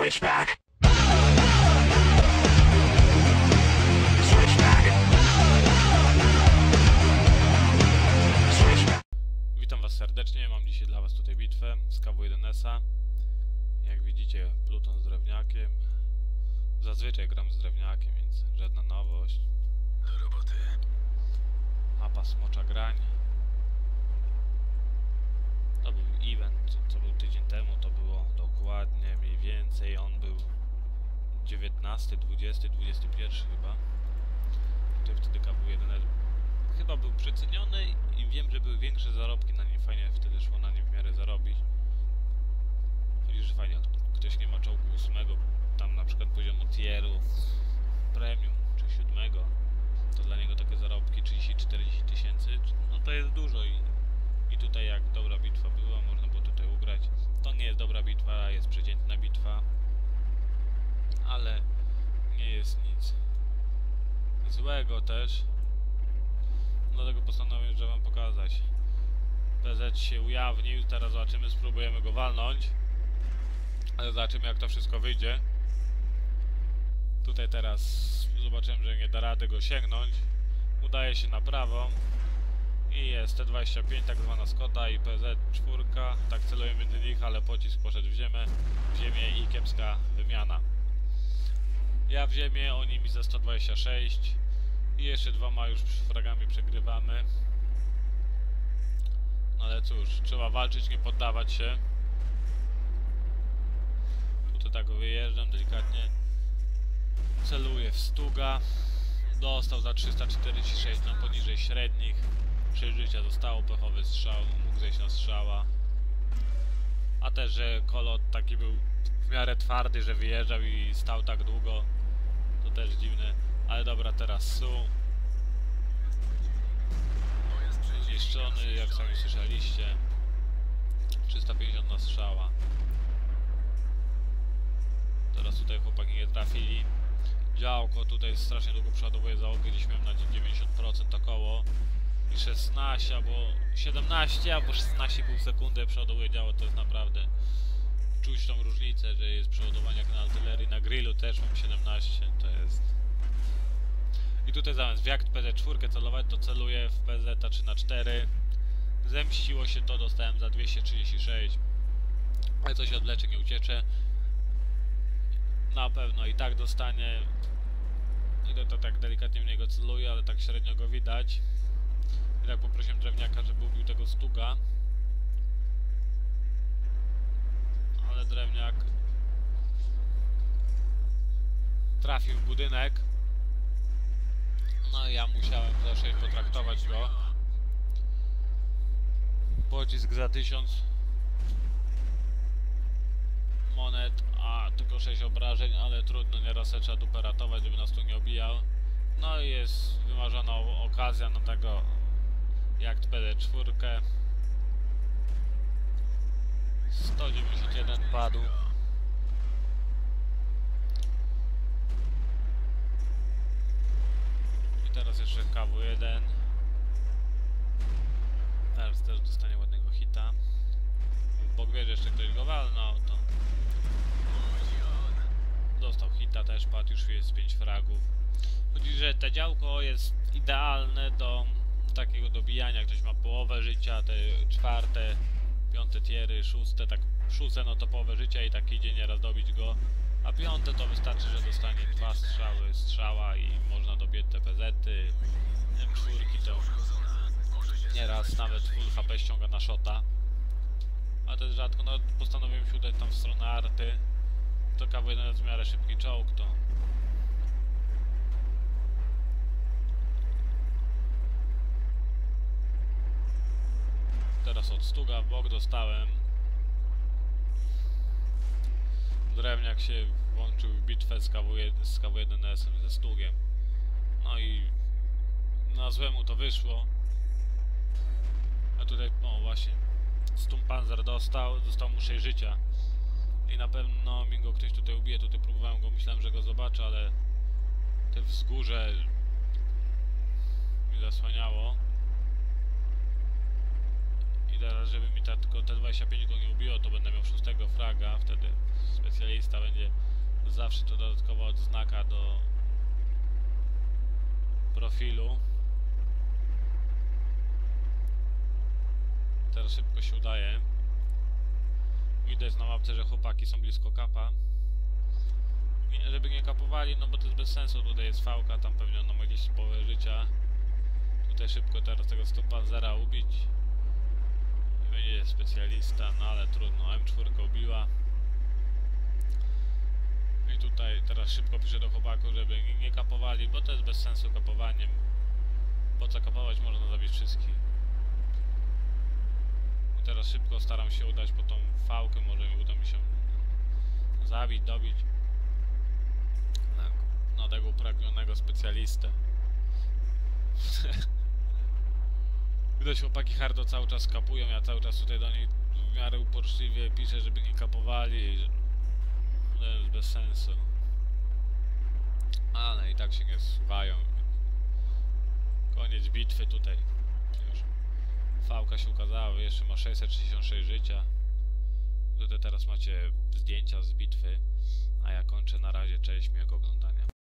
Switchback. Switchback. Switchback. Witam Was serdecznie, mam dzisiaj dla Was tutaj bitwę z KW1S-a. Jak widzicie, Pluton z drewniakiem. Zazwyczaj gram z drewniakiem, więc żadna nowość. Do roboty. Mapa Smocza Grań. To był event, co, co był tydzień temu, to było dokładnie mniej więcej, on był 19, 20, 21 chyba. Tutaj wtedy KW1 chyba był przeceniony i wiem, że były większe zarobki na nim, fajnie wtedy szło na nim w miarę zarobić. Chodzi, że fajnie, ktoś nie ma czołgu 8, tam na przykład poziomu tieru, premium czy 7, to dla niego takie zarobki 30-40 tysięcy, no to jest dużo i, i tutaj jak dobra bitwa była, można było tutaj ugrać. To nie jest dobra bitwa, jest przeciętna bitwa, ale jest nic złego też. Dlatego postanowiłem, że wam pokazać. PZ się ujawnił, teraz zobaczymy, spróbujemy go walnąć. Ale zobaczymy jak to wszystko wyjdzie. Tutaj teraz zobaczyłem, że nie da rady go sięgnąć. Udaje się na prawo. I jest T25, tak zwana Skoda i PZ4. Tak celuję między nich, ale pocisk poszedł w ziemię, w ziemię i kiepska wymiana. Ja w ziemię, oni mi za 126. I jeszcze dwoma już fragami przegrywamy. No ale cóż, trzeba walczyć, nie poddawać się. Tutaj tak wyjeżdżam delikatnie. Celuję w Stuga. Dostał za 346, no poniżej średnich. Przeżycia zostało, pechowy strzał, mógł zejść na strzała. A też, że kolot taki był w miarę twardy, że wyjeżdżał i stał tak długo. Ale dobra, teraz Su. Zniszczony, jak sami słyszeliście. 350 na strzała. Teraz tutaj chłopaki nie trafili. Działko tutaj strasznie długo przeładowuje załogę, gdzieś miałem na 90% około. I 16 albo 17 albo 16,5 sekundy przeładowuje działo, to jest naprawdę czuć tą różnicę, że jest przeładowanie jak na artylerii, na grillu też mam 17, to jest... I tutaj zamiast w jak PZ4 celować, to celuję w PZ 3 na 4 Zemściło się to, dostałem za 236 Ale to się odleczy, nie uciecze Na pewno i tak dostanie. I to, to tak delikatnie w niego celuję, ale tak średnio go widać. I tak poprosiłem drewniaka, żeby ubił tego stuga. Ale drewniak Trafił w budynek no ja musiałem za 6 potraktować go. Pocisk za 1000 monet, a tylko 6 obrażeń, ale trudno, nieraz trzeba dupę ratować, żeby nas tu nie obijał. No i jest wymarzona okazja na tego jak PD4. 191 padł. I jeszcze KW1. Teraz też dostanie ładnego hita. Bok wie, że jeszcze ktoś go walnął, to dostał hita też, padł już jest 5 fragów. Chodzi, że te działko jest idealne do takiego dobijania. Ktoś ma połowę życia, te czwarte, piąte tiery, szóste, tak szóste no to połowę życia i tak idzie nieraz dobić go. A piąte to wystarczy, że dostanie dwa strzały, strzała i można dobiec te PZ-y. M4 to nieraz nawet full HP ściąga na shota. Ale to jest rzadko, no postanowiłem się udać tam w stronę arty. To KW1 jest w miarę szybki czołg, to... Teraz od stuga w bok dostałem. Drewniak się włączył w bitwę z, KW1, z KW1S-em, ze Stugiem. No i na złemu to wyszło. A tutaj, no właśnie, Stumpanzer dostał, został mu 6 życia. I na pewno mi go ktoś tutaj ubije, tutaj próbowałem go, myślałem, że go zobaczę, ale te wzgórze mi zasłaniało. I teraz, żeby mi ta, tylko T25 go nie to będę miał szóstego fraga, wtedy specjalista będzie zawsze to dodatkowa odznaka do profilu. Teraz szybko się udaje. Widać na mapce, że chłopaki są blisko kapa. Żeby nie kapowali, no bo to jest bez sensu. Tutaj jest fałka, tam pewnie ono ma jakieś połowę życia. Tutaj szybko teraz tego stopanzera ubić. I będzie specjalista, no ale trudno. M4 ubiła. I tutaj teraz szybko piszę do chłopaków, żeby nie- nie kapowali, bo to jest bez sensu kapowaniem. Po co kapować, można zabić wszystkich. I teraz szybko staram się udać po tą fałkę, może uda mi się zabić, dobić. Tak, no tego upragnionego specjalistę. Widać chłopaki hardo cały czas kapują, ja cały czas tutaj do nich w miarę uporczywie piszę, żeby nie kapowali, że to jest bez sensu. Ale i tak się nie słuchają. Koniec bitwy tutaj. Już Fałka się ukazała, jeszcze ma 666 życia. Tutaj teraz macie zdjęcia z bitwy, a ja kończę na razie, cześć, miłego oglądania.